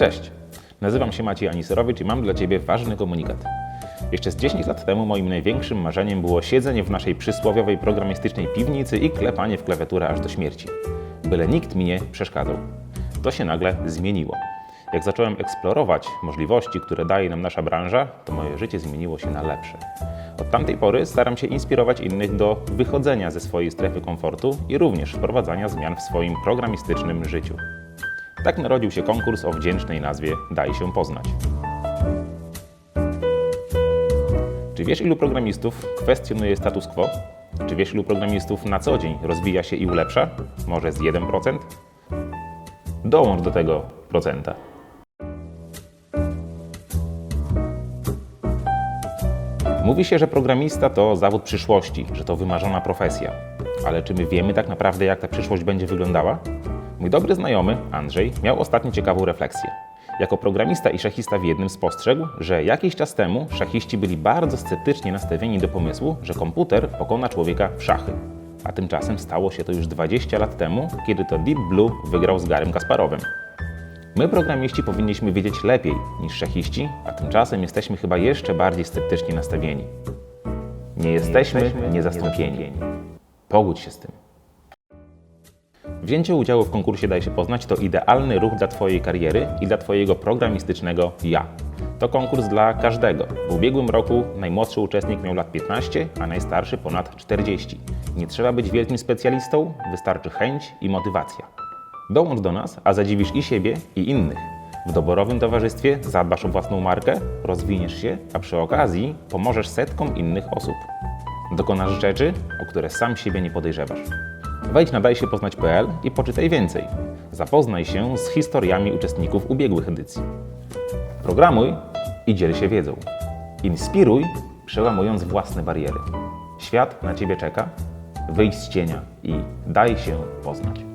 Cześć, nazywam się Maciej Aniserowicz i mam dla Ciebie ważny komunikat. Jeszcze z 10 lat temu moim największym marzeniem było siedzenie w naszej przysłowiowej programistycznej piwnicy i klepanie w klawiaturę aż do śmierci. Byle nikt mi nie przeszkadzał. To się nagle zmieniło. Jak zacząłem eksplorować możliwości, które daje nam nasza branża, to moje życie zmieniło się na lepsze. Od tamtej pory staram się inspirować innych do wychodzenia ze swojej strefy komfortu i również wprowadzania zmian w swoim programistycznym życiu. Tak narodził się konkurs o wdzięcznej nazwie Daj się poznać. Czy wiesz, ilu programistów kwestionuje status quo? Czy wiesz, ilu programistów na co dzień rozwija się i ulepsza? Może z 1%? Dołącz do tego procenta. Mówi się, że programista to zawód przyszłości, że to wymarzona profesja. Ale czy my wiemy tak naprawdę, jak ta przyszłość będzie wyglądała? Mój dobry znajomy, Andrzej, miał ostatnio ciekawą refleksję. Jako programista i szachista w jednym spostrzegł, że jakiś czas temu szachiści byli bardzo sceptycznie nastawieni do pomysłu, że komputer pokona człowieka w szachy. A tymczasem stało się to już 20 lat temu, kiedy to Deep Blue wygrał z Garym Kasparowem. My, programiści, powinniśmy wiedzieć lepiej niż szachiści, a tymczasem jesteśmy chyba jeszcze bardziej sceptycznie nastawieni. Nie jesteśmy niezastąpieni. Pogódź się z tym. Wzięcie udziału w konkursie Daj się poznać to idealny ruch dla Twojej kariery i dla Twojego programistycznego ja. To konkurs dla każdego. W ubiegłym roku najmłodszy uczestnik miał lat 15, a najstarszy ponad 40. Nie trzeba być wielkim specjalistą, wystarczy chęć i motywacja. Dołącz do nas, a zadziwisz i siebie, i innych. W doborowym towarzystwie zadbasz o własną markę, rozwiniesz się, a przy okazji pomożesz setkom innych osób. Dokonasz rzeczy, o które sam siebie nie podejrzewasz. Wejdź na dajsiepoznać.pl i poczytaj więcej. Zapoznaj się z historiami uczestników ubiegłych edycji. Programuj i dziel się wiedzą. Inspiruj, przełamując własne bariery. Świat na Ciebie czeka. Wyjdź z cienia i daj się poznać.